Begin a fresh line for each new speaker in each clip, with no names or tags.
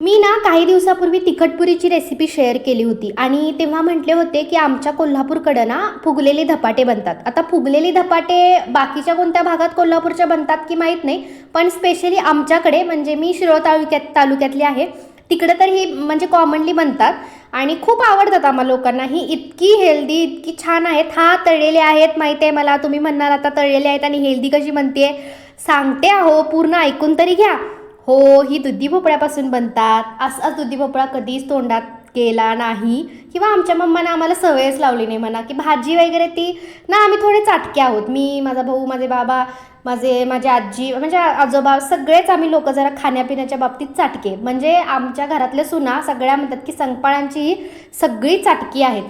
मी ना काही दिवसापूर्वी तिखटपुरीची रेसिपी शेअर केली होती आणि तेव्हा म्हटले होते की आमच्या कोल्हापूरकडं ना फुगलेले धपाटे बनतात. आता फुगलेले धपाटे बाकीच्या कोणत्या भागात कोल्हापूरच्या बनतात की माहीत नाही पण स्पेशली आमच्याकडे म्हणजे मी शिरोळ तालुक्यात तालुक्यातली आहे तिकडं तर ही म्हणजे कॉमनली बनतात आणि खूप आवडतात आम्हाला लोकांना. ही इतकी हेल्दी इतकी छान आहेत. हा तळलेले आहेत माहिती आहे मला. तुम्ही म्हणणार आता तळलेले आहेत आणि हेल्दी कशी म्हणते सांगते अहो पूर्ण ऐकून तरी घ्या. हो ही दुधी भोपळ्यापासून बनतात. असाच दुधी भोपळा कधीच तोंडात केला नाही. किंवा आमच्या मम्मानं आम्हाला सवयच लावली नाही म्हणा की भाजी वगैरे ती ना आम्ही थोडे चाटके आहोत. मी माझा भाऊ माझे बाबा माझे माझी आजी म्हणजे आजोबा सगळेच आम्ही लोक जरा खाण्यापिण्याच्या बाबतीत चाटके. म्हणजे आमच्या घरातल्या सुना सगळ्या म्हणतात की संकपाळांची ही सगळी चाटकी आहेत.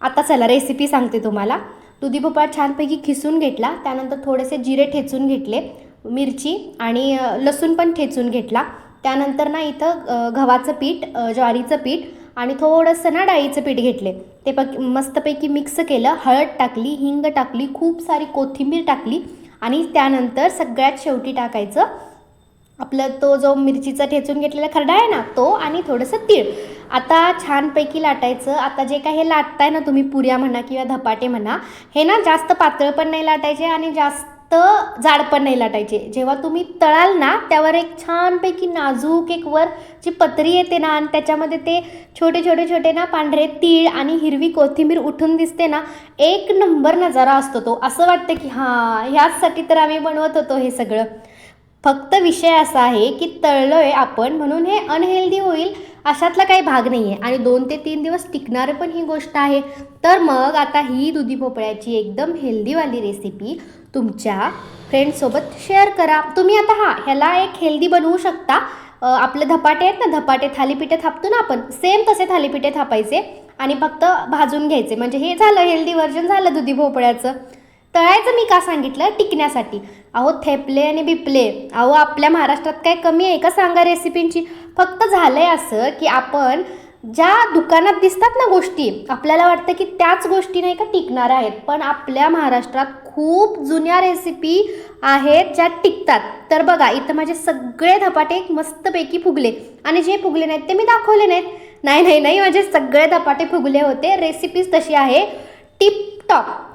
आता चला रेसिपी सांगते तुम्हाला. दुधी भोपळा छानपैकी खिसून घेतला. त्यानंतर थोडेसे जिरे ठेचून घेतले. मिरची आणि लसूण पण ठेचून घेतला. त्यानंतर ना इथं गव्हाचं पीठ ज्वारीचं पीठ आणि थोडंसं ना डाळीचं पीठ घेतले. ते पक मस्तपैकी मिक्स केलं हळद टाकली हिंग टाकली खूप सारी कोथिंबीर टाकली आणि त्यानंतर सगळ्यात शेवटी टाकायचं आपलं तो जो मिरचीचा ठेचून घेतलेला खरडा आहे ना तो आणि थोडंसं तीळ. आता छानपैकी लाटायचं. आता जे काही हे लाटताय ना तुम्ही पुऱ्या म्हणा किंवा धपाटे म्हणा हे ना जास्त पातळ पण नाही लाटायचे आणि जास्त जाड पण नाही लाटायचे. जेव्हा तुम्ही तळाल ना त्यावर एक छानपैकी नाजूक एक वर जी पत्री येते ना आणि त्याच्यामध्ये ते छोटे छोटे छोटे ना पांढरे तीळ आणि हिरवी कोथिंबीर उठून दिसते ना एक नंबर नजारा असतो तो. असं वाटतं की हां ह्याचसाठी तर आम्ही बनवत होतो हे सगळं. फक्त विषय असा आहे की तळलो आहे आपण म्हणून हे अनहेल्दी होईल अशातला काही भाग नाही आहे आणि दोन ते तीन दिवस टिकणार पण ही गोष्ट आहे. तर मग आता ही दुधी भोपळ्याची एकदम हेल्दीवाली रेसिपी तुमच्या फ्रेंडसोबत शेअर करा. तुम्ही आता हा ह्याला एक हेल्दी बनवू शकता. आपले धपाटे आहेत ना धपाटे थालीपीठे थापतो ना आपण सेम तसे थालीपीठे थापायचे आणि फक्त भाजून घ्यायचे. म्हणजे हे झालं हेल्दी व्हर्जन झालं दुधी भोपळ्याचं. तळायचं मी का सांगितलं? टिकण्यासाठी. अहो थेपले आणि बिपले. अहो आपल्या महाराष्ट्रात काय कमी आहे का सांगा रेसिपींची फक्त झालंय असं की आपण ज्या दुकानात दिसतात ना गोष्टी आपल्याला वाटतं की त्याच गोष्टी नाही का टिकणाऱ्या आहेत. पण आपल्या महाराष्ट्रात खूप जुन्या रेसिपी आहेत ज्या टिकतात. तर बघा इथं माझे सगळे धपाटे मस्तपैकी फुगले. आणि जे फुगले नाहीत ते मी दाखवले नाहीत. नाही नाही नाही माझे सगळे धपाटे फुगले होते. रेसिपीज तशी आहे. Tip top